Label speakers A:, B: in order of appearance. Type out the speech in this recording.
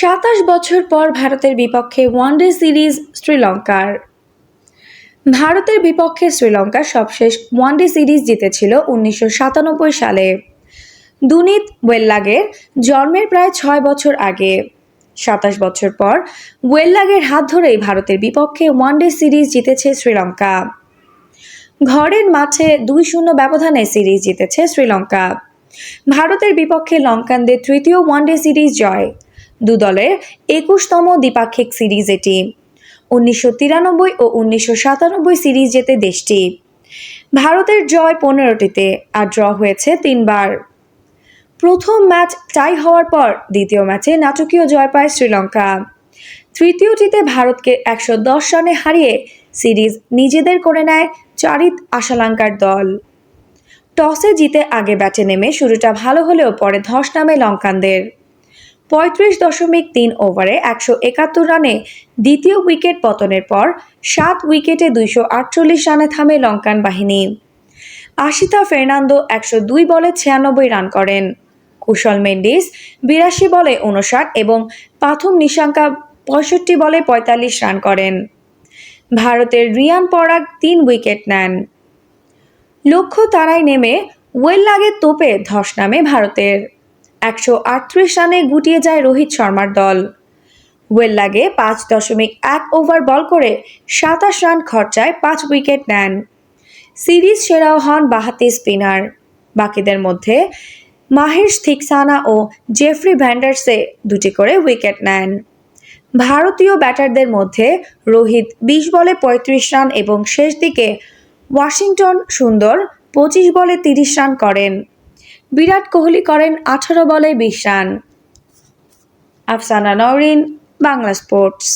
A: সাতাশ বছর পর ভারতের বিপক্ষে ওয়ানডে সিরিজ শ্রীলঙ্কার। ভারতের বিপক্ষে শ্রীলঙ্কা সবশেষ ওয়ানডে সিরিজ জিতেছিল উনিশশো সাতানব্বই সালে। দুনিত ওয়েল্লাগের জন্মের প্রায় ছয় বছর আগে। সাতাশ বছর পর ওয়েল্লাগের হাত ধরেই ভারতের বিপক্ষে ওয়ানডে সিরিজ জিতেছে শ্রীলঙ্কা। ঘরের মাঠে দুই শূন্য ব্যবধানে সিরিজ জিতেছে শ্রীলঙ্কা। ভারতের বিপক্ষে লঙ্কানদের তৃতীয় ওয়ানডে সিরিজ জয়। দু দলের একুশতম দ্বিপাক্ষিক সিরিজ এটি। উনিশশো তিরানব্বই ও উনিশশো সাতানব্বই সিরিজ জেতে দেশটি। ভারতের জয় পনেরোটিতে আর ড্র হয়েছে তিনবার। প্রথম ম্যাচ টাই হওয়ার পর দ্বিতীয় ম্যাচে নাটকীয় জয় পায় শ্রীলঙ্কা। তৃতীয়টিতে ভারতকে একশো দশ রানে হারিয়ে সিরিজ নিজেদের করে নেয় চারিত আশালাঙ্কার দল। টসে জিতে আগে ব্যাটে নেমে শুরুটা ভালো হলেও পরে ধস নামে লঙ্কানদের। পঁয়ত্রিশ দশমিক তিন ওভারে একশো একাত্তর রানে দ্বিতীয় উইকেট পতনের পর সাত উইকেটে দুইশো আটচল্লিশ রানে থামে লঙ্কান বাহিনী। আশিতা ফের্নান্দো একশো দুই বলে ছিয়ানব্বই রান করেন। কুশল মেন্ডিস বিরাশি বলে উনষাট এবং পাথুম নিশাঙ্কা পঁয়ষট্টি বলে পঁয়তাল্লিশ রান করেন। ভারতের রিয়ান পরাগ তিন উইকেট নেন। লক্ষ্য তারায় নেমে ওয়েল লাগে তোপে ধস নামে ভারতের। একশো আটত্রিশ রানে গুটিয়ে যায় রোহিত শর্মার দল। ওয়েল্লাগে পাঁচ দশমিক এক ওভার বল করে সাতাশ রান খরচায় পাঁচ উইকেট নেন। সিরিজ সেরাও হন বাহাতি স্পিনার। বাকিদের মধ্যে মাহেশ থিকসানা ও জেফরি ভ্যান্ডার্সে দুটি করে উইকেট নেন। ভারতীয় ব্যাটারদের মধ্যে রোহিত বিশ বলে পঁয়ত্রিশ রান এবং শেষ দিকে ওয়াশিংটন সুন্দর পঁচিশ বলে তিরিশ রান করেন। বিরাট কোহলি করেন আঠারো বলে বিশ রান। আফসানা নওরিন বাংলা স্পোর্টস।